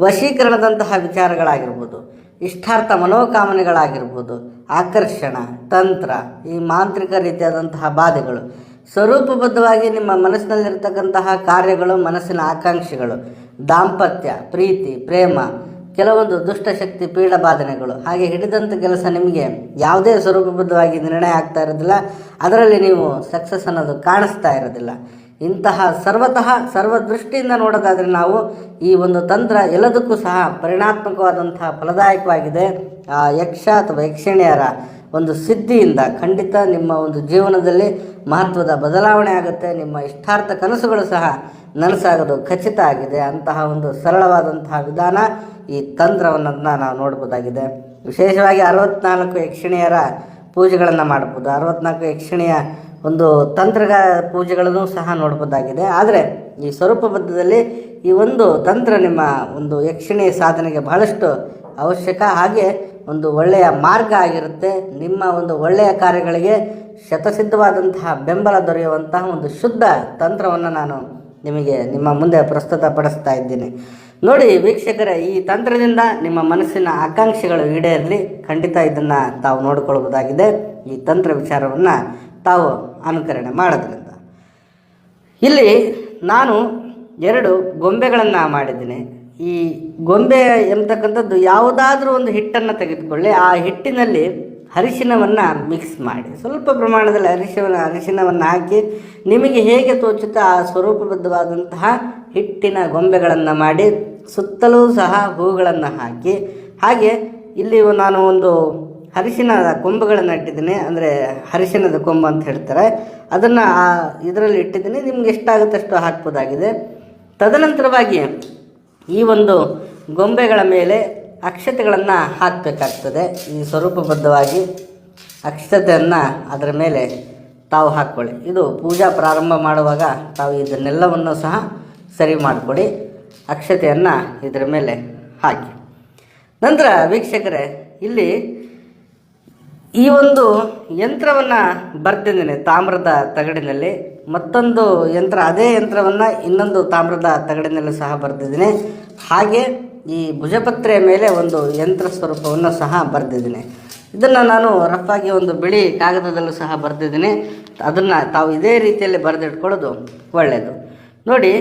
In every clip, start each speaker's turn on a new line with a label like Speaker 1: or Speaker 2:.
Speaker 1: ವಶೀಕರಣದಂತಹ ವಿಚಾರಗಳಾಗಿರ್ಬೋದು, ಇಷ್ಟಾರ್ಥ ಮನೋಕಾಮನೆಗಳಾಗಿರ್ಬೋದು, ಆಕರ್ಷಣ, ತಂತ್ರ, ಈ ಮಾಂತ್ರಿಕ ರೀತಿಯಾದಂತಹ ಬಾಧೆಗಳು, ಸ್ವರೂಪಬದ್ಧವಾಗಿ ನಿಮ್ಮ ಮನಸ್ಸಿನಲ್ಲಿರ್ತಕ್ಕಂತಹ ಕಾರ್ಯಗಳು, ಮನಸ್ಸಿನ ಆಕಾಂಕ್ಷೆಗಳು, ದಾಂಪತ್ಯ, ಪ್ರೀತಿ, ಪ್ರೇಮ, ಕೆಲವೊಂದು ದುಷ್ಟಶಕ್ತಿ ಪೀಡ ಬಾಧನೆಗಳು, ಹಾಗೆ ಹಿಡಿದಂಥ ಕೆಲಸ ನಿಮಗೆ ಯಾವುದೇ ಸ್ವರೂಪಬದ್ಧವಾಗಿ ನಿರ್ಣಯ ಆಗ್ತಾ ಇರೋದಿಲ್ಲ. ಅದರಲ್ಲಿ ನೀವು ಸಕ್ಸಸ್ ಅನ್ನೋದು ಕಾಣಿಸ್ತಾ ಇರೋದಿಲ್ಲ. ಇಂತಹ ಸರ್ವತಃ ಸರ್ವದೃಷ್ಟಿಯಿಂದ ನೋಡೋದಾದರೆ ನಾವು ಈ ಒಂದು ತಂತ್ರ ಎಲ್ಲದಕ್ಕೂ ಸಹ ಪರಿಣಾತ್ಮಕವಾದಂತಹ ಫಲದಾಯಕವಾಗಿದೆ. ಆ ಯಕ್ಷ ಅಥವಾ ಯಕ್ಷಿಣಿಯರ ಒಂದು ಸಿದ್ಧಿಯಿಂದ ಖಂಡಿತ ನಿಮ್ಮ ಒಂದು ಜೀವನದಲ್ಲಿ ಮಹತ್ವದ ಬದಲಾವಣೆ ಆಗುತ್ತೆ. ನಿಮ್ಮ ಇಷ್ಟಾರ್ಥ ಕನಸುಗಳು ಸಹ ನನಸಾಗೋದು. ಖಚಿತ ಆಗಿದೆ. ಅಂತಹ ಒಂದು ಸರಳವಾದಂತಹ ವಿಧಾನ ಈ ತಂತ್ರವನ್ನು ನಾವು ನೋಡ್ಬೋದಾಗಿದೆ. ವಿಶೇಷವಾಗಿ ಅರವತ್ನಾಲ್ಕು ಯಕ್ಷಿಣಿಯರ ಪೂಜೆಗಳನ್ನು ಮಾಡ್ಬೋದು. ಅರವತ್ನಾಲ್ಕು ಯಕ್ಷಿಣಿಯ ಒಂದು ತಂತ್ರಗ ಪೂಜೆಗಳನ್ನು ಸಹ ನೋಡ್ಬೋದಾಗಿದೆ. ಆದರೆ ಈ ಸ್ವರೂಪಬದ್ಧದಲ್ಲಿ ಈ ಒಂದು ತಂತ್ರ ನಿಮ್ಮ ಒಂದು ಯಕ್ಷಿಣಿ ಸಾಧನೆಗೆ ಬಹಳಷ್ಟು ಅವಶ್ಯಕ. ಹಾಗೆ ಒಂದು ಒಳ್ಳೆಯ ಮಾರ್ಗ ಆಗಿರುತ್ತೆ. ನಿಮ್ಮ ಒಂದು ಒಳ್ಳೆಯ ಕಾರ್ಯಗಳಿಗೆ ಶತಸಿದ್ಧವಾದಂತಹ ಬೆಂಬಲ ದೊರೆಯುವಂತಹ ಒಂದು ಶುದ್ಧ ತಂತ್ರವನ್ನು ನಾನು ನಿಮಗೆ ನಿಮ್ಮ ಮುಂದೆ ಪ್ರಸ್ತುತಪಡಿಸ್ತಾ ಇದ್ದೀನಿ. ನೋಡಿ ವೀಕ್ಷಕರೇ, ಈ ತಂತ್ರದಿಂದ ನಿಮ್ಮ ಮನಸ್ಸಿನ ಆಕಾಂಕ್ಷೆಗಳು ಈಡೇರಲಿ. ಖಂಡಿತ ಇದನ್ನು ತಾವು ನೋಡಿಕೊಳ್ಬೋದಾಗಿದೆ ಈ ತಂತ್ರ ವಿಚಾರವನ್ನು ತಾವು ಅನುಕರಣೆ ಮಾಡೋದ್ರಿಂದ. ಇಲ್ಲಿ ನಾನು ಎರಡು ಗೊಂಬೆಗಳನ್ನು ಮಾಡಿದ್ದೀನಿ. ಈ ಗೊಂಬೆ ಎಂಬತಕ್ಕಂಥದ್ದು ಯಾವುದಾದ್ರೂ ಒಂದು ಹಿಟ್ಟನ್ನು ತೆಗೆದುಕೊಳ್ಳಿ, ಆ ಹಿಟ್ಟಿನಲ್ಲಿ ಅರಿಶಿನವನ್ನು ಮಿಕ್ಸ್ ಮಾಡಿ. ಸ್ವಲ್ಪ ಪ್ರಮಾಣದಲ್ಲಿ ಅರಿಶಿನ ಅರಿಶಿನವನ್ನು ಹಾಕಿ ನಿಮಗೆ ಹೇಗೆ ತೋಚುತ್ತೋ ಆ ಸ್ವರೂಪಬದ್ಧವಾದಂತಹ ಹಿಟ್ಟಿನ ಗೊಂಬೆಗಳನ್ನು ಮಾಡಿ, ಸುತ್ತಲೂ ಸಹ ಹೂಗಳನ್ನು ಹಾಕಿ. ಹಾಗೆ ಇಲ್ಲಿ ನಾನು ಒಂದು ಅರಿಶಿನದ ಕೊಂಬುಗಳನ್ನು ಇಟ್ಟಿದ್ದೀನಿ, ಅಂದರೆ ಅರಿಶಿನದ ಕೊಂಬು ಅಂತ ಹೇಳ್ತಾರೆ. ಅದನ್ನು ಆ ಇದರಲ್ಲಿ ಇಟ್ಟಿದ್ದೀನಿ, ನಿಮ್ಗೆ ಎಷ್ಟಾಗುತ್ತೆ ಅಷ್ಟು ಹಾಕ್ಬೋದಾಗಿದೆ. ತದನಂತರವಾಗಿ ಈ ಒಂದು ಗೊಂಬೆಗಳ ಮೇಲೆ ಅಕ್ಷತೆಗಳನ್ನು ಹಾಕಬೇಕಾಗ್ತದೆ. ಈ ಸ್ವರೂಪಬದ್ಧವಾಗಿ ಅಕ್ಷತೆಯನ್ನು ಅದರ ಮೇಲೆ ತಾವು ಹಾಕ್ಕೊಳ್ಳಿ. ಇದು ಪೂಜಾ ಪ್ರಾರಂಭ ಮಾಡುವಾಗ ತಾವು ಇದನ್ನೆಲ್ಲವನ್ನು ಸಹ ಸರಿ ಮಾಡಿಕೊಡಿ. ಅಕ್ಷತೆಯನ್ನು ಇದರ ಮೇಲೆ ಹಾಕಿ. ನಂತರ ವೀಕ್ಷಕರೇ, ಇಲ್ಲಿ ಈ ಒಂದು ಯಂತ್ರವನ್ನು ಬರ್ತಿದ್ದೇನೆ, ತಾಮ್ರದ ತಗಡಿನಲ್ಲಿ. ಮತ್ತೊಂದು ಯಂತ್ರ, ಅದೇ ಯಂತ್ರವನ್ನು ಇನ್ನೊಂದು ತಾಮ್ರದ ತಗಡಿನಲ್ಲೂ ಸಹ ಬರೆದಿದ್ದೀನಿ ಹಾಗೆ ಈ ಭುಜಪತ್ರೆಯ ಮೇಲೆ ಒಂದು ಯಂತ್ರ ಸ್ವರೂಪವನ್ನು ಸಹ ಬರೆದಿದ್ದೀನಿ ಇದನ್ನು ನಾನು ರಫಾಗಿ ಒಂದು ಬಿಳಿ ಕಾಗದದಲ್ಲೂ ಸಹ ಬರೆದಿದ್ದೀನಿ ಅದನ್ನು ತಾವು ಇದೇ ರೀತಿಯಲ್ಲಿ ಬರೆದಿಟ್ಕೊಳ್ಳೋದು ಒಳ್ಳೆಯದು ನೋಡಿ,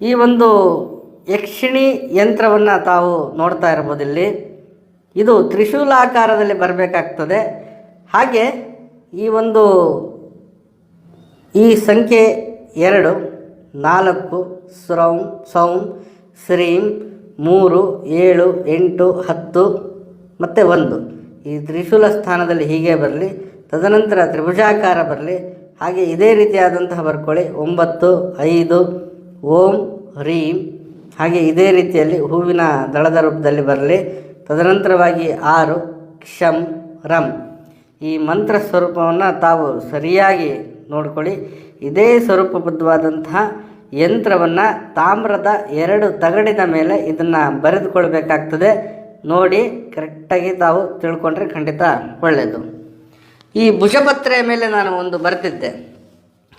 Speaker 1: ಈ ಒಂದು ಯಕ್ಷಿಣಿ ಯಂತ್ರವನ್ನು ತಾವು ನೋಡ್ತಾ ಇರ್ಬೋದು ಇಲ್ಲಿ. ಇದು ತ್ರಿಶೂಲಾಕಾರದಲ್ಲಿ ಬರಬೇಕಾಗ್ತದೆ. ಹಾಗೆ ಈ ಒಂದು ಈ ಸಂಖ್ಯೆ ಎರಡು, ನಾಲ್ಕು ಸ್ರೌಂ ಸೌಂ, ಶ್ರೀಂ, ಮೂರು, ಏಳು, ಎಂಟು, ಹತ್ತು, ಮತ್ತು ಒಂದು. ಈ ತ್ರಿಶೂಲ ಸ್ಥಾನದಲ್ಲಿ ಹೀಗೆ ಬರಲಿ, ತದನಂತರ ತ್ರಿಭುಜಾಕಾರ ಬರಲಿ, ಹಾಗೆ ಇದೇ ರೀತಿಯಾದಂತಹ ಬರ್ಕೊಳ್ಳಿ. ಒಂಬತ್ತು, ಐದು, ಓಂ, ಹ್ರೀಂ, ಹಾಗೆ ಇದೇ ರೀತಿಯಲ್ಲಿ ಹೂವಿನ ದಳದ ರೂಪದಲ್ಲಿ ಬರಲಿ. ತದನಂತರವಾಗಿ ಆರು, ಕ್ಷಂ, ರಂ. ಈ ಮಂತ್ರ ಸ್ವರೂಪವನ್ನು ತಾವು ಸರಿಯಾಗಿ ನೋಡಿಕೊಳ್ಳಿ. ಇದೇ ಸ್ವರೂಪಬದ್ಧವಾದಂತಹ ಯಂತ್ರವನ್ನು ತಾಮ್ರದ ಎರಡು ತಗಡಿನ ಮೇಲೆ ಇದನ್ನು ಬರೆದುಕೊಳ್ಬೇಕಾಗ್ತದೆ. ನೋಡಿ, ಕರೆಕ್ಟಾಗಿ ತಾವು ತಿಳ್ಕೊಂಡ್ರೆ ಖಂಡಿತ ಒಳ್ಳೆಯದು ಈ ಭುಜಪತ್ರೆಯ ಮೇಲೆ ನಾನು ಒಂದು ಬರೆದಿದ್ದೆ.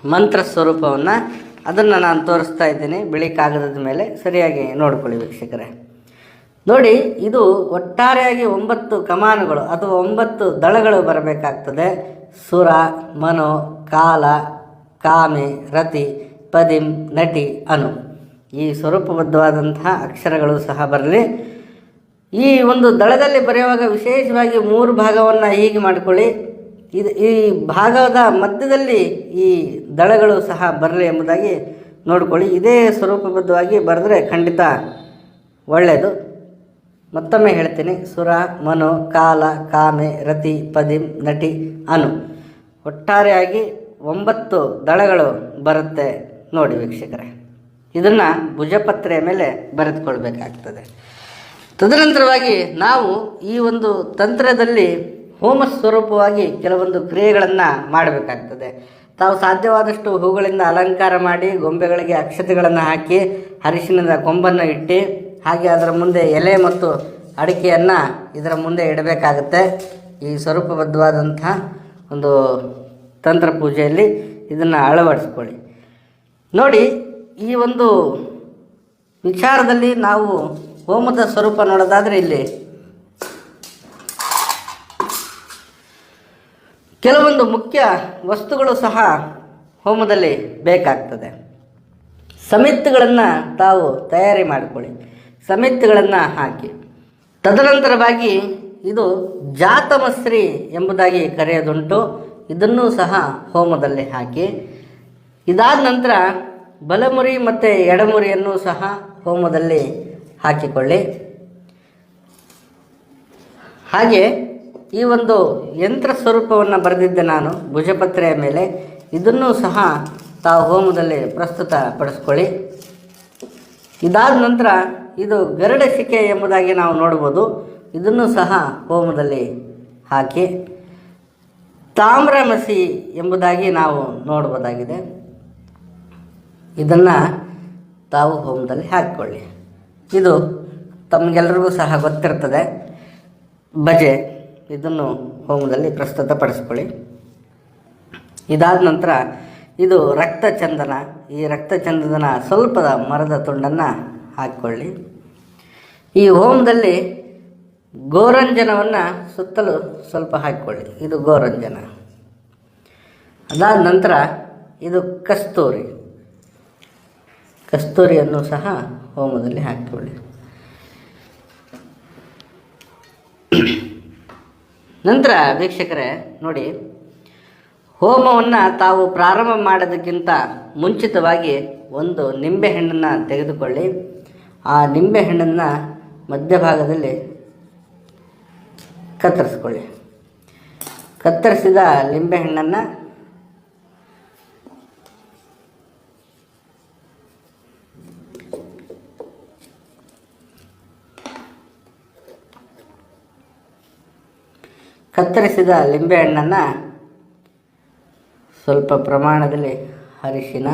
Speaker 1: ಮಂತ್ರ ಸ್ವರೂಪವನ್ನು. ಅದನ್ನು ನಾನು ತೋರಿಸ್ತಾ ಇದ್ದೀನಿ. ಬಿಳಿ ಕಾಗದದ ಮೇಲೆ ಸರಿಯಾಗಿ ನೋಡ್ಕೊಳ್ಳಿ ವೀಕ್ಷಕರೇ. ನೋಡಿ, ಇದು ಒಟ್ಟಾರೆಯಾಗಿ ಒಂಬತ್ತು ಕಮಾನುಗಳು ಅಥವಾ ಒಂಬತ್ತು ದಳಗಳು ಬರಬೇಕಾಗ್ತದೆ. ಸುರ, ಮನೋ, ಕಾಲ, ಕಾಮೆ, ರತಿ, ಪದಿಂ, ನಟಿ, ಅನು. ಈ ಸ್ವರೂಪಬದ್ಧವಾದಂತಹ ಅಕ್ಷರಗಳು ಸಹ ಬರಲಿ. ಈ ಒಂದು ದಳದಲ್ಲಿ ಬರೆಯುವಾಗ ವಿಶೇಷವಾಗಿ ಮೂರು ಭಾಗವನ್ನು ಹೀಗೆ ಮಾಡಿಕೊಳ್ಳಿ. ಇದು ಈ ಭಾಗದ ಮಧ್ಯದಲ್ಲಿ ಈ ದಳಗಳು ಸಹ ಬರಲಿ ಎಂಬುದಾಗಿ ನೋಡಿಕೊಳ್ಳಿ. ಇದೇ ಸ್ವರೂಪಬದ್ಧವಾಗಿ ಬರೆದ್ರೆ ಖಂಡಿತ ಒಳ್ಳೆಯದು. ಮತ್ತೊಮ್ಮೆ ಹೇಳ್ತೀನಿ. ಸುರ, ಮನು, ಕಾಲ, ಕಾಮೆ, ರತಿ ಪದಿಂ ನಟಿ, ಅನು. ಒಟ್ಟಾರೆಯಾಗಿ ಒಂಬತ್ತು ದಳಗಳು ಬರುತ್ತೆ ನೋಡಿ ವೀಕ್ಷಕರೇ. ಇದನ್ನು ಭುಜಪತ್ರೆಯ ಮೇಲೆ ಬರೆದುಕೊಳ್ಬೇಕಾಗ್ತದೆ. ತದನಂತರವಾಗಿ ನಾವು ಈ ಒಂದು ತಂತ್ರದಲ್ಲಿ ಹೋಮ ಸ್ವರೂಪವಾಗಿ ಕೆಲವೊಂದು ಕ್ರಿಯೆಗಳನ್ನು ಮಾಡಬೇಕಾಗ್ತದೆ. ತಾವು ಸಾಧ್ಯವಾದಷ್ಟು ಹೂಗಳಿಂದ ಅಲಂಕಾರ ಮಾಡಿ ಗೊಂಬೆಗಳಿಗೆ ಅಕ್ಷತೆಗಳನ್ನು ಹಾಕಿ ಅರಿಶಿನದ ಕೊಂಬನ್ನು ಇಟ್ಟು ಹಾಗೆ ಅದರ ಮುಂದೆ ಎಲೆ ಮತ್ತು ಅಡಿಕೆಯನ್ನು ಇದರ ಮುಂದೆ ಇಡಬೇಕಾಗುತ್ತೆ. ಈ ಸ್ವರೂಪಬದ್ಧವಾದಂಥ ಒಂದು ತಂತ್ರ ಪೂಜೆಯಲ್ಲಿ ಇದನ್ನು ಅಳವಡಿಸ್ಕೊಳ್ಳಿ. ನೋಡಿ, ಈ ಒಂದು ವಿಚಾರದಲ್ಲಿ ನಾವು ಹೋಮದ ಸ್ವರೂಪ ನೋಡೋದಾದರೆ ಇಲ್ಲಿ ಕೆಲವೊಂದು ಮುಖ್ಯ ವಸ್ತುಗಳು ಸಹ ಹೋಮದಲ್ಲಿ ಬೇಕಾಗ್ತದೆ. ಸಮಿತಿಗಳನ್ನು ತಾವು ತಯಾರಿ ಮಾಡಿಕೊಳ್ಳಿ. ಸಮಿತಿಗಳನ್ನು ಹಾಕಿ. ತದನಂತರವಾಗಿ ಇದು ಜಾತಮಸ್ರಿ ಎಂಬುದಾಗಿ ಕರೆಯದುಂಟು. ಇದನ್ನೂ ಸಹ ಹೋಮದಲ್ಲಿ ಹಾಕಿ. ಇದಾದ ನಂತರ ಬಲಮುರಿ ಮತ್ತು ಎಡಮುರಿಯನ್ನು ಸಹ ಹೋಮದಲ್ಲಿ ಹಾಕಿಕೊಳ್ಳಿ. ಹಾಗೆ ಈ ಒಂದು ಯಂತ್ರ ಸ್ವರೂಪವನ್ನು ಬರೆದಿದ್ದೆ ನಾನು ಭುಜಪತ್ರೆಯ ಮೇಲೆ. ಇದನ್ನೂ ಸಹ ತಾವು ಹೋಮದಲ್ಲಿ ಪ್ರಸ್ತುತ ಪಡಿಸ್ಕೊಳ್ಳಿ ಇದಾದ ನಂತರ ಇದು ಗರಡ ಶಿಕೆ ಎಂಬುದಾಗಿ ನಾವು ನೋಡ್ಬೋದು ಇದನ್ನು ಸಹ ಹೋಮದಲ್ಲಿ ಹಾಕಿ ತಾಮ್ರಮಸಿ ಎಂಬುದಾಗಿ ನಾವು ನೋಡ್ಬೋದಾಗಿದೆ ಇದನ್ನು ತಾವು ಹೋಮದಲ್ಲಿ ಹಾಕಿಕೊಳ್ಳಿ. ಇದು ತಮಗೆಲ್ಲರಿಗೂ ಸಹ ಗೊತ್ತಿರ್ತದೆ. ಬಜೆ ಇದನ್ನು ಹೋಮದಲ್ಲಿ ಪ್ರಸ್ತುತಪಡಿಸ್ಕೊಳ್ಳಿ. ಇದಾದ ನಂತರ ಇದು ರಕ್ತಚಂದನ. ಈ ರಕ್ತಚಂದನ ಸ್ವಲ್ಪದ ಮರದ ತುಂಡನ್ನು ಹಾಕಿಕೊಳ್ಳಿ. ಈ ಹೋಮದಲ್ಲಿ ಗೋರಂಜನವನ್ನು ಸುತ್ತಲೂ ಸ್ವಲ್ಪ ಹಾಕಿಕೊಳ್ಳಿ. ಇದು ಗೋರಂಜನ. ಅದಾದ ನಂತರ ಇದು ಕಸ್ತೂರಿ. ಕಸ್ತೂರಿಯನ್ನು ಸಹ ಹೋಮದಲ್ಲಿ ಹಾಕಿಕೊಳ್ಳಿ. ನಂತರ ವೀಕ್ಷಕರೇ, ನೋಡಿ, ಹೋಮವನ್ನು ತಾವು ಪ್ರಾರಂಭ ಮಾಡೋದಕ್ಕಿಂತ ಮುಂಚಿತವಾಗಿ ಒಂದು ನಿಂಬೆಹಣ್ಣನ್ನು ತೆಗೆದುಕೊಳ್ಳಿ. ಆ ನಿಂಬೆಹಣ್ಣನ್ನು ಮಧ್ಯಭಾಗದಲ್ಲಿ ಕತ್ತರಿಸ್ಕೊಳ್ಳಿ. ಕತ್ತರಿಸಿದ ನಿಂಬೆಹಣ್ಣನ್ನು ಕತ್ತರಿಸಿದ ಲಿಂಬೆಹಣ್ಣನ್ನು ಸ್ವಲ್ಪ ಪ್ರಮಾಣದಲ್ಲಿ ಅರಿಶಿನ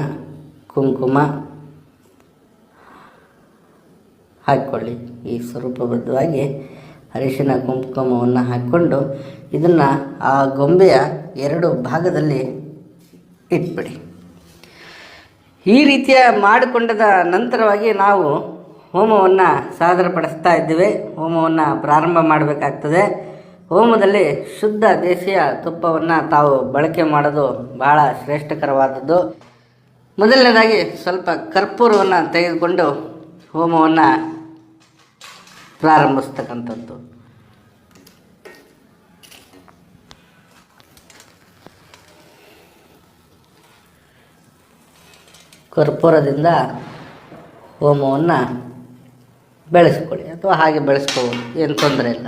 Speaker 1: ಕುಂಕುಮ ಹಾಕ್ಕೊಳ್ಳಿ ಈ ಸ್ವರೂಪಬದ್ಧವಾಗಿ ಅರಿಶಿನ ಕುಂಕುಮವನ್ನು ಹಾಕ್ಕೊಂಡು ಇದನ್ನು ಆ ಗೊಂಬೆಯ ಎರಡು ಭಾಗದಲ್ಲಿ ಇಟ್ಬಿಡಿ. ಈ ರೀತಿಯ ಮಾಡಿಕೊಂಡದ ನಂತರವಾಗಿ ನಾವು ಹೋಮವನ್ನು ಸಾದರಪಡಿಸ್ತಾ ಇದ್ದೇವೆ. ಹೋಮವನ್ನು ಪ್ರಾರಂಭ ಮಾಡಬೇಕಾಗ್ತದೆ. ಹೋಮದಲ್ಲಿ ಶುದ್ಧ ದೇಶೀಯ ತುಪ್ಪವನ್ನು ತಾವು ಬಳಕೆ ಮಾಡೋದು ಬಹಳ ಶ್ರೇಷ್ಠಕರವಾದದ್ದು. ಮೊದಲನೇದಾಗಿ ಸ್ವಲ್ಪ ಕರ್ಪೂರವನ್ನು ತೆಗೆದುಕೊಂಡು ಹೋಮವನ್ನು ಪ್ರಾರಂಭಿಸ್ತಕ್ಕಂಥದ್ದು. ಕರ್ಪೂರದಿಂದ ಹೋಮವನ್ನು ಬೆಳೆಸ್ಕೊಳ್ಳಿ ಅಥವಾ ಹಾಗೆ ಬೆಳೆಸ್ಕೋಬೋದು, ಏನು ತೊಂದರೆ ಇಲ್ಲ.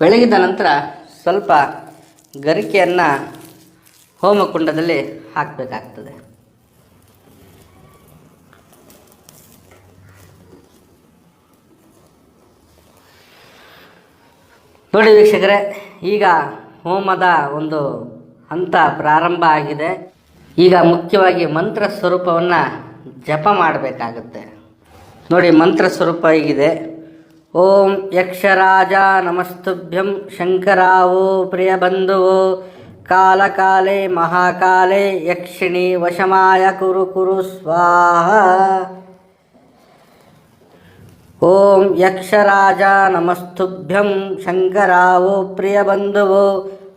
Speaker 1: ಬೆಳಗಿದ ನಂತರ ಸ್ವಲ್ಪ ಗರಿಕೆಯನ್ನು ಹೋಮಕುಂಡದಲ್ಲಿ ಹಾಕಬೇಕಾಗ್ತದೆ. ನೋಡಿ ವೀಕ್ಷಕರೇ, ಈಗ ಹೋಮದ ಒಂದು ಹಂತ ಪ್ರಾರಂಭ ಆಗಿದೆ. ಈಗ ಮುಖ್ಯವಾಗಿ ಮಂತ್ರ ಸ್ವರೂಪವನ್ನು ಜಪ ಮಾಡಬೇಕಾಗುತ್ತೆ. ನೋಡಿ, ಮಂತ್ರ ಸ್ವರೂಪ ಹೀಗಿದೆ. ಓಂ ಯಕ್ಷರಾಜ ನಮಸ್ತುಭ್ಯಂ ಶಂಕರಾವೋ ಪ್ರಿಯ ಬಂಧುವೋ ಕಾಲಕಾಲೆ ಮಹಾಕಾಲೆ ಯಕ್ಷಿಣಿ ವಶಮಾಯ ಕುರು ಕುರು ಸ್ವಾಹ. ಓಂ ಯಕ್ಷರಾಜ ನಮಸ್ತುಭ್ಯಂ ಶಂಕರಾವೋ ಪ್ರಿಯ ಬಂಧುವೋ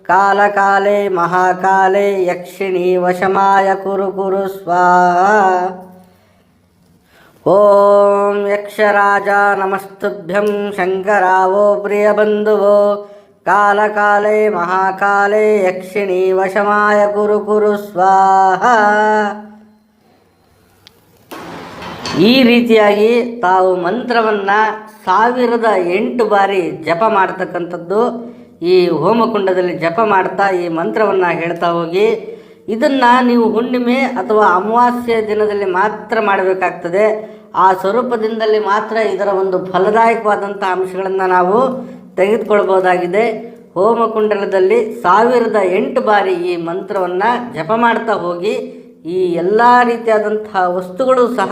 Speaker 1: ಕಾಲಕಾಲೆ ಮಹಾಕಾಲೆ ಯಕ್ಷಿಣಿ ವಶಮಾಯ ಕುರು ಕುರು ಸ್ವಾಹ ಓಂ ಯಕ್ಷರಾಜ ನಮಸ್ತುಭ್ಯಂ ಶಂಕರಾವೋ ಪ್ರಿಯ ಬಂಧುವೋ ಕಾಲಕಾಲೆ ಮಹಾಕಾಲೆ ಯಕ್ಷಿಣಿ ವಶಮಾಯ ಕುರು ಕುರು ಸ್ವಾಹ ಈ ರೀತಿಯಾಗಿ ತಾವು ಮಂತ್ರವನ್ನು ಸಾವಿರದ ಎಂಟು ಬಾರಿ ಜಪ ಮಾಡ್ತಕ್ಕಂಥದ್ದು ಈ ಹೋಮಕುಂಡದಲ್ಲಿ ಜಪ ಮಾಡ್ತಾ ಈ ಮಂತ್ರವನ್ನು ಹೇಳ್ತಾ ಹೋಗಿ, ಇದನ್ನು ನೀವು ಹುಣ್ಣಿಮೆ ಅಥವಾ ಅಮಾವಾಸ್ಯ ದಿನದಲ್ಲಿ ಮಾತ್ರ ಮಾಡಬೇಕಾಗ್ತದೆ. ಆ ಸ್ವರೂಪದಿಂದಲೇ ಮಾತ್ರ ಇದರ ಒಂದು ಫಲದಾಯಕವಾದಂಥ ಅಂಶಗಳನ್ನು ನಾವು ತೆಗೆದುಕೊಳ್ಬೋದಾಗಿದೆ ಹೋಮಕುಂಡಲದಲ್ಲಿ ಸಾವಿರದ ಎಂಟು ಬಾರಿ ಈ ಮಂತ್ರವನ್ನು ಜಪ ಮಾಡ್ತಾ ಹೋಗಿ, ಈ ಎಲ್ಲ ರೀತಿಯಾದಂತಹ ವಸ್ತುಗಳು ಸಹ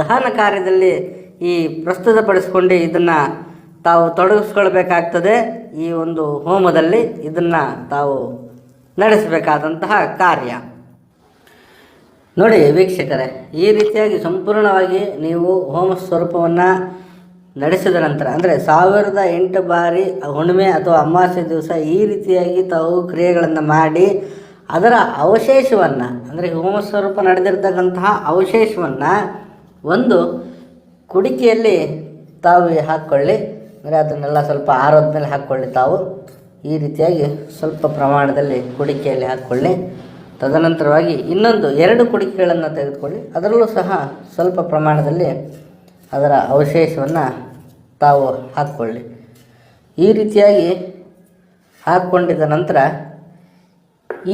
Speaker 1: ದಹನ ಕಾರ್ಯದಲ್ಲಿ ಈ ಪ್ರಸ್ತುತಪಡಿಸಿಕೊಂಡು ಇದನ್ನು ತಾವು ತೊಡಗಿಸ್ಕೊಳ್ಬೇಕಾಗ್ತದೆ. ಈ ಒಂದು ಹೋಮದಲ್ಲಿ ಇದನ್ನು ತಾವು ನಡೆಸಬೇಕಾದಂತಹ ಕಾರ್ಯ. ನೋಡಿ ವೀಕ್ಷಕರೇ, ಈ ರೀತಿಯಾಗಿ ಸಂಪೂರ್ಣವಾಗಿ ನೀವು ಹೋಮ ಸ್ವರೂಪವನ್ನು ನಡೆಸಿದ ನಂತರ, ಅಂದರೆ ಸಾವಿರದ ಎಂಟು ಬಾರಿ ಹುಣ್ಣಿಮೆ ಅಥವಾ ಅಮಾವಾಸ್ಯೆ ದಿವಸ ಈ ರೀತಿಯಾಗಿ ತಾವು ಕ್ರಿಯೆಗಳನ್ನು ಮಾಡಿ, ಅದರ ಅವಶೇಷವನ್ನು, ಅಂದರೆ ಹೋಮ ಸ್ವರೂಪ ನಡೆದಿರ್ತಕ್ಕಂತಹ ಅವಶೇಷವನ್ನು ಒಂದು ಕುಡಿಕೆಯಲ್ಲಿ ತಾವು ಹಾಕ್ಕೊಳ್ಳಿ ಅಂದರೆ ಅದನ್ನೆಲ್ಲ ಸ್ವಲ್ಪ ಆರೋದ್ಮೇಲೆ ಹಾಕ್ಕೊಳ್ಳಿ ತಾವು. ಈ ರೀತಿಯಾಗಿ ಸ್ವಲ್ಪ ಪ್ರಮಾಣದಲ್ಲಿ ಕುಡಿಕೆಯಲ್ಲಿ ಹಾಕ್ಕೊಳ್ಳಿ ತದನಂತರವಾಗಿ ಇನ್ನೊಂದು ಎರಡು ಕುಡಿಕೆಗಳನ್ನು ತೆಗೆದುಕೊಳ್ಳಿ. ಅದರಲ್ಲೂ ಸಹ ಸ್ವಲ್ಪ ಪ್ರಮಾಣದಲ್ಲಿ ಅದರ ಅವಶೇಷವನ್ನು ತಾವು ಹಾಕ್ಕೊಳ್ಳಿ ಈ ರೀತಿಯಾಗಿ ಹಾಕ್ಕೊಂಡಿದ ನಂತರ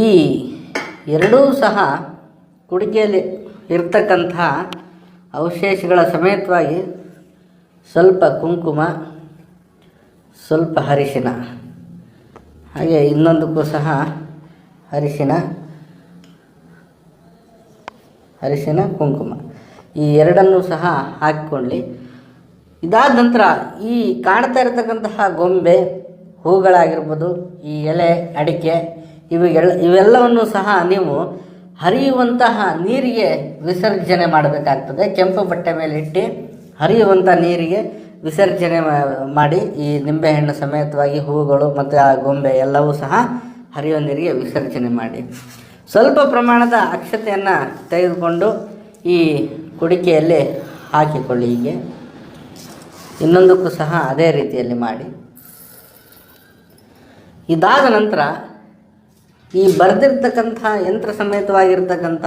Speaker 1: ಈ ಎರಡೂ ಸಹ ಕುಡಿಕೆಯಲ್ಲಿ ಇರ್ತಕ್ಕಂತಹ ಅವಶೇಷಗಳ ಸಮೇತವಾಗಿ ಸ್ವಲ್ಪ ಕುಂಕುಮ, ಸ್ವಲ್ಪ ಅರಿಶಿನ. ಹಾಗೆ ಇನ್ನೊಂದಕ್ಕೂ ಸಹ ಅರಿಶಿನ ಅರಿಶಿನ, ಕುಂಕುಮ. ಈ ಎರಡನ್ನೂ ಸಹ ಹಾಕಿಕೊಳ್ಳಿ. ಇದಾದ ನಂತರ ಈ ಕಾಣ್ತಾ ಇರತಕ್ಕಂತಹ ಗೊಂಬೆ, ಹೂಗಳಾಗಿರ್ಬೋದು, ಈ ಎಲೆ, ಅಡಿಕೆ ಇವೆಲ್ಲ ಇವೆಲ್ಲವನ್ನು ಸಹ ನೀವು ಹರಿಯುವಂತಹ ನೀರಿಗೆ ವಿಸರ್ಜನೆ ಮಾಡಬೇಕಾಗ್ತದೆ. ಕೆಂಪು ಬಟ್ಟೆ ಮೇಲೆ ಇಟ್ಟು ಹರಿಯುವಂಥ ನೀರಿಗೆ ವಿಸರ್ಜನೆ ಮಾಡಿ ಈ ನಿಂಬೆಹಣ್ಣು ಸಮೇತವಾಗಿ ಹೂಗಳು ಮತ್ತು ಆ ಗೊಂಬೆ ಎಲ್ಲವೂ ಸಹ ಹರಿಯುವ ನೀರಿಗೆ ವಿಸರ್ಜನೆ ಮಾಡಿ. ಸ್ವಲ್ಪ ಪ್ರಮಾಣದ ಅಕ್ಷತೆಯನ್ನು ತೆಗೆದುಕೊಂಡು ಈ ಕುಡಿಕೆಯಲ್ಲಿ ಹಾಕಿಕೊಳ್ಳಿ ಹೀಗೆ. ಇನ್ನೊಂದಕ್ಕೂ ಸಹ ಅದೇ ರೀತಿಯಲ್ಲಿ ಮಾಡಿ. ಇದಾದ ನಂತರ ಈ ಬರೆದಿರ್ತಕ್ಕಂಥ ಯಂತ್ರ ಸಮೇತವಾಗಿರ್ತಕ್ಕಂಥ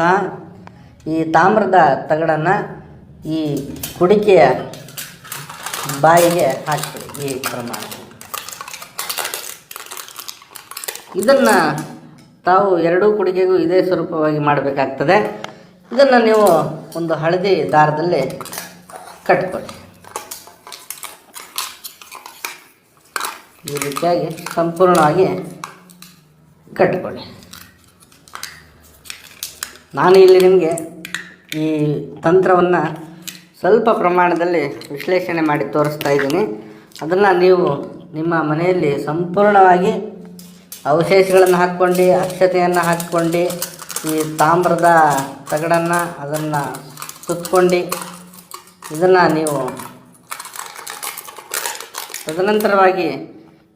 Speaker 1: ಈ ತಾಮ್ರದ ತಗಡನ್ನು ಈ ಕುಡಿಕೆಯ ಬಾಯಿಗೆ ಹಾಕ್ತೀವಿ ಈ ಪ್ರಮಾಣ ಇದನ್ನು ತಾವು ಎರಡೂ ಕುಡಿಕೆಗೂ ಇದೇ ಸ್ವರೂಪವಾಗಿ ಮಾಡಬೇಕಾಗ್ತದೆ. ಇದನ್ನು ನೀವು ಒಂದು ಹಳದಿ ದಾರದಲ್ಲಿ ಕಟ್ಕೊಳ್ಳಿ. ಈ ರೀತಿಯಾಗಿ ಸಂಪೂರ್ಣವಾಗಿ ಕಟ್ಟಿಕೊಳ್ಳಿ ನಾನು ಇಲ್ಲಿ ನಿಮಗೆ ಈ ತಂತ್ರವನ್ನು ಸ್ವಲ್ಪ ಪ್ರಮಾಣದಲ್ಲಿ ವಿಶ್ಲೇಷಣೆ ಮಾಡಿ ತೋರಿಸ್ತಾ ಇದ್ದೀನಿ. ಅದನ್ನು ನೀವು ನಿಮ್ಮ ಮನೆಯಲ್ಲಿ ಸಂಪೂರ್ಣವಾಗಿ ಅವಶೇಷಗಳನ್ನು ಹಾಕ್ಕೊಂಡು, ಅಕ್ಷತೆಯನ್ನು ಹಾಕ್ಕೊಂಡು, ಈ ತಾಮ್ರದ ತಗಡನ್ನು ಅದನ್ನು ಸುತ್ಕೊಂಡು ಇದನ್ನು ನೀವು ತದನಂತರವಾಗಿ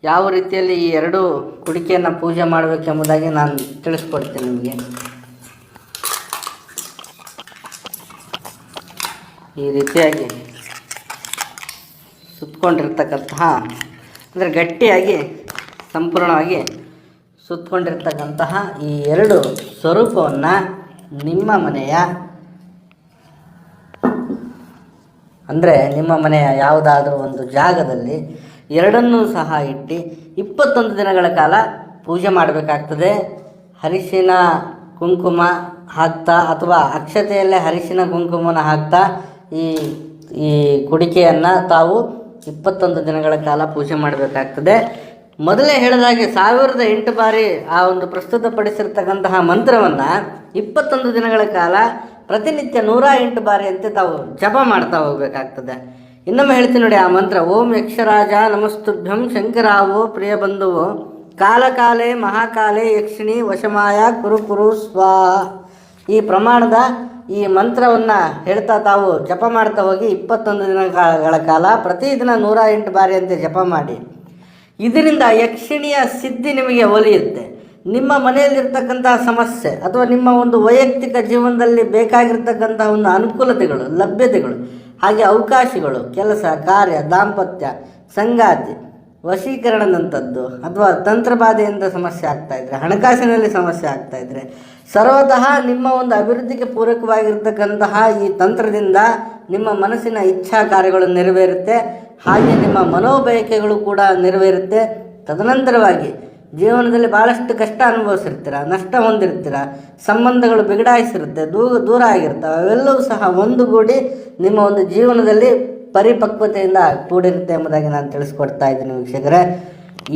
Speaker 1: ಯಾವ ರೀತಿಯಲ್ಲಿ ಈ ಎರಡು ಕುಡಿಕೆಯನ್ನು ಪೂಜೆ ಮಾಡಬೇಕೆಂಬುದಾಗಿ ನಾನು ತಿಳಿಸ್ಕೊಡ್ತೇನೆ ನಿಮಗೆ. ಈ ರೀತಿಯಾಗಿ ಸುತ್ತಕೊಂಡಿರ್ತಕ್ಕಂತಹ ಅಂದರೆ ಗಟ್ಟಿಯಾಗಿ, ಸಂಪೂರ್ಣವಾಗಿ ಸುತ್ತಕೊಂಡಿರ್ತಕ್ಕಂತಹ ಈ ಎರಡು ಸ್ವರೂಪವನ್ನು ನಿಮ್ಮ ಮನೆಯ, ಅಂದರೆ ನಿಮ್ಮ ಮನೆಯ ಯಾವುದಾದ್ರೂ ಒಂದು ಜಾಗದಲ್ಲಿ ಎರಡನ್ನೂ ಸಹ ಇಟ್ಟು ಇಪ್ಪತ್ತೊಂದು ದಿನಗಳ ಕಾಲ ಪೂಜೆ ಮಾಡಬೇಕಾಗ್ತದೆ. ಹರಿಶಿನ ಕುಂಕುಮ, ಹಾಕ್ತಾ ಅಥವಾ ಅಕ್ಷತೆಯಲ್ಲೇ ಹರಿಶಿನ ಕುಂಕುಮನ ಹಾಕ್ತಾ ಈ ಈ ಕುಡಿಕೆಯನ್ನು ತಾವು ಇಪ್ಪತ್ತೊಂದು ದಿನಗಳ ಕಾಲ ಪೂಜೆ ಮಾಡಬೇಕಾಗ್ತದೆ. ಮೊದಲೇ ಹೇಳಿದಾಗೆ ಸಾವಿರದ ಎಂಟು ಬಾರಿ ಆ ಒಂದು ಪ್ರಸ್ತುತಪಡಿಸಿರ್ತಕ್ಕಂತಹ ಮಂತ್ರವನ್ನು ಇಪ್ಪತ್ತೊಂದು ದಿನಗಳ ಕಾಲ ಪ್ರತಿನಿತ್ಯ ನೂರ ಎಂಟು ಬಾರಿಯಂತೆ ತಾವು ಜಪ ಮಾಡ್ತಾ ಹೋಗ್ಬೇಕಾಗ್ತದೆ. ಇನ್ನೊಮ್ಮೆ ಹೇಳ್ತೀನಿ ನೋಡಿ ಆ ಮಂತ್ರ, ಓಂ ಯಕ್ಷರಾಜ ನಮಸ್ತುಭ್ಯಂ ಶಂಕರಾವೋ ಪ್ರಿಯ ಬಂಧುವೋ, ಕಾಲಕಾಲೇ ಮಹಾಕಾಲೇ ಯಕ್ಷಿಣಿ ವಶಮಾಯ ಕುರು ಕುರು ಸ್ವಾ. ಈ ಪ್ರಮಾಣದ ಈ ಮಂತ್ರವನ್ನು ಹೇಳ್ತಾ ತಾವು ಜಪ ಮಾಡ್ತಾ ಹೋಗಿ ಇಪ್ಪತ್ತೊಂದು ದಿನಗಳ ಕಾಲ ಪ್ರತಿದಿನ ನೂರ ಎಂಟು ಬಾರಿ ಅಂತೆ ಜಪ ಮಾಡಿ. ಇದರಿಂದ ಯಕ್ಷಿಣಿಯ ಸಿದ್ಧಿ ನಿಮಗೆ ಒಲಿಯುತ್ತೆ. ನಿಮ್ಮ ಮನೆಯಲ್ಲಿರ್ತಕ್ಕಂಥ ಸಮಸ್ಯೆ ಅಥವಾ ನಿಮ್ಮ ಒಂದು ವೈಯಕ್ತಿಕ ಜೀವನದಲ್ಲಿ ಬೇಕಾಗಿರ್ತಕ್ಕಂಥ ಒಂದು ಅನುಕೂಲತೆಗಳು, ಲಭ್ಯತೆಗಳು ಹಾಗೆ ಅವಕಾಶಗಳು, ಕೆಲಸ, ಕಾರ್ಯ, ದಾಂಪತ್ಯ, ಸಂಗಾತಿ, ವಶೀಕರಣದಂಥದ್ದು, ಅಥವಾ ತಂತ್ರಬಾಧೆಯಿಂದ ಸಮಸ್ಯೆ ಆಗ್ತಾ ಇದ್ರೆ, ಹಣಕಾಸಿನಲ್ಲಿ ಸಮಸ್ಯೆ ಆಗ್ತಾ ಇದ್ರೆ, ಸರ್ವತಃ ನಿಮ್ಮ ಒಂದು ಅಭಿವೃದ್ಧಿಗೆ ಪೂರಕವಾಗಿರ್ತಕ್ಕಂತಹ ಈ ತಂತ್ರದಿಂದ ನಿಮ್ಮ ಮನಸ್ಸಿನ ಇಚ್ಛಾ ಕಾರ್ಯಗಳು ನೆರವೇರುತ್ತೆ. ಹಾಗೆ ನಿಮ್ಮ ಮನೋಬಯಕೆಗಳು ಕೂಡ ನೆರವೇರುತ್ತೆ. ತದನಂತರವಾಗಿ ಜೀವನದಲ್ಲಿ ಭಾಳಷ್ಟು ಕಷ್ಟ ಅನುಭವಿಸಿರ್ತೀರ, ನಷ್ಟ ಹೊಂದಿರ್ತೀರ, ಸಂಬಂಧಗಳು ಬಿಗಡಾಯಿಸಿರುತ್ತೆ ದೂ ದೂರ ಆಗಿರ್ತವೆ. ಅವೆಲ್ಲವೂ ಸಹ ಒಂದುಗೂಡಿ ನಿಮ್ಮ ಒಂದು ಜೀವನದಲ್ಲಿ ಪರಿಪಕ್ವತೆಯಿಂದ ಕೂಡಿರುತ್ತೆ ಎಂಬುದಾಗಿ ನಾನು ತಿಳಿಸ್ಕೊಡ್ತಾ ಇದ್ದೀನಿ ವೀಕ್ಷಕರೇ.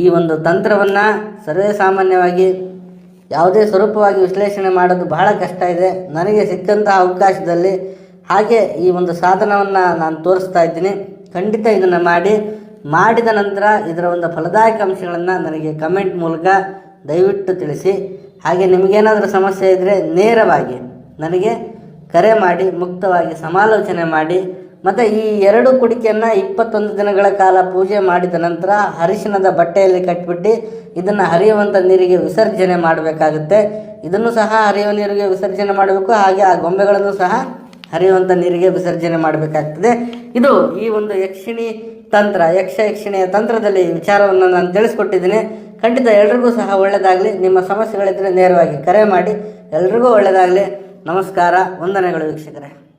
Speaker 1: ಈ ಒಂದು ತಂತ್ರವನ್ನು ಸರ್ವೇ ಸಾಮಾನ್ಯವಾಗಿ ಯಾವುದೇ ಸ್ವರೂಪವಾಗಿ ವಿಶ್ಲೇಷಣೆ ಮಾಡೋದು ಬಹಳ ಕಷ್ಟ ಇದೆ. ನನಗೆ ಸಿಕ್ಕಂತಹ ಅವಕಾಶದಲ್ಲಿ ಹಾಗೆ ಈ ಒಂದು ಸಾಧನವನ್ನು ನಾನು ತೋರಿಸ್ತಾ ಇದ್ದೀನಿ. ಖಂಡಿತ ಇದನ್ನು ಮಾಡಿ. ಮಾಡಿದ ನಂತರ ಇದರ ಒಂದು ಫಲದಾಯಕ ಅಂಶಗಳನ್ನು ನನಗೆ ಕಮೆಂಟ್ ಮೂಲಕ ದಯವಿಟ್ಟು ತಿಳಿಸಿ. ಹಾಗೆ ನಿಮಗೇನಾದರೂ ಸಮಸ್ಯೆ ಇದ್ದರೆ ನೇರವಾಗಿ ನನಗೆ ಕರೆ ಮಾಡಿ, ಮುಕ್ತವಾಗಿ ಸಮಾಲೋಚನೆ ಮಾಡಿ. ಮತ್ತು ಈ ಎರಡು ಕುಡಿಕೆಯನ್ನು ಇಪ್ಪತ್ತೊಂದು ದಿನಗಳ ಕಾಲ ಪೂಜೆ ಮಾಡಿದ ನಂತರ ಅರಿಶಿಣದ ಬಟ್ಟೆಯಲ್ಲಿ ಕಟ್ಟಿಬಿಟ್ಟು ಇದನ್ನು ಹರಿಯುವಂಥ ನೀರಿಗೆ ವಿಸರ್ಜನೆ ಮಾಡಬೇಕಾಗುತ್ತೆ. ಇದನ್ನು ಸಹ ಹರಿಯುವ ನೀರಿಗೆ ವಿಸರ್ಜನೆ ಮಾಡಬೇಕು. ಹಾಗೆ ಆ ಗೊಂಬೆಗಳನ್ನು ಸಹ ಹರಿಯುವಂಥ ನೀರಿಗೆ ವಿಸರ್ಜನೆ ಮಾಡಬೇಕಾಗ್ತದೆ. ಇದು ಈ ಒಂದು ಯಕ್ಷಿಣಿ ತಂತ್ರ, ಯಕ್ಷ ಯಕ್ಷಿಣಿಯ ತಂತ್ರದಲ್ಲಿ ವಿಚಾರವನ್ನು ನಾನು ತಿಳಿಸ್ಕೊಟ್ಟಿದ್ದೀನಿ. ಖಂಡಿತ ಎಲ್ರಿಗೂ ಸಹ ಒಳ್ಳೆಯದಾಗಲಿ ನಿಮ್ಮ ಸಮಸ್ಯೆಗಳಿದ್ದರೆ ನೇರವಾಗಿ ಕರೆ ಮಾಡಿ. ಎಲ್ರಿಗೂ ಒಳ್ಳೆಯದಾಗಲಿ ನಮಸ್ಕಾರ. ವಂದನೆಗಳು ವೀಕ್ಷಕರೇ.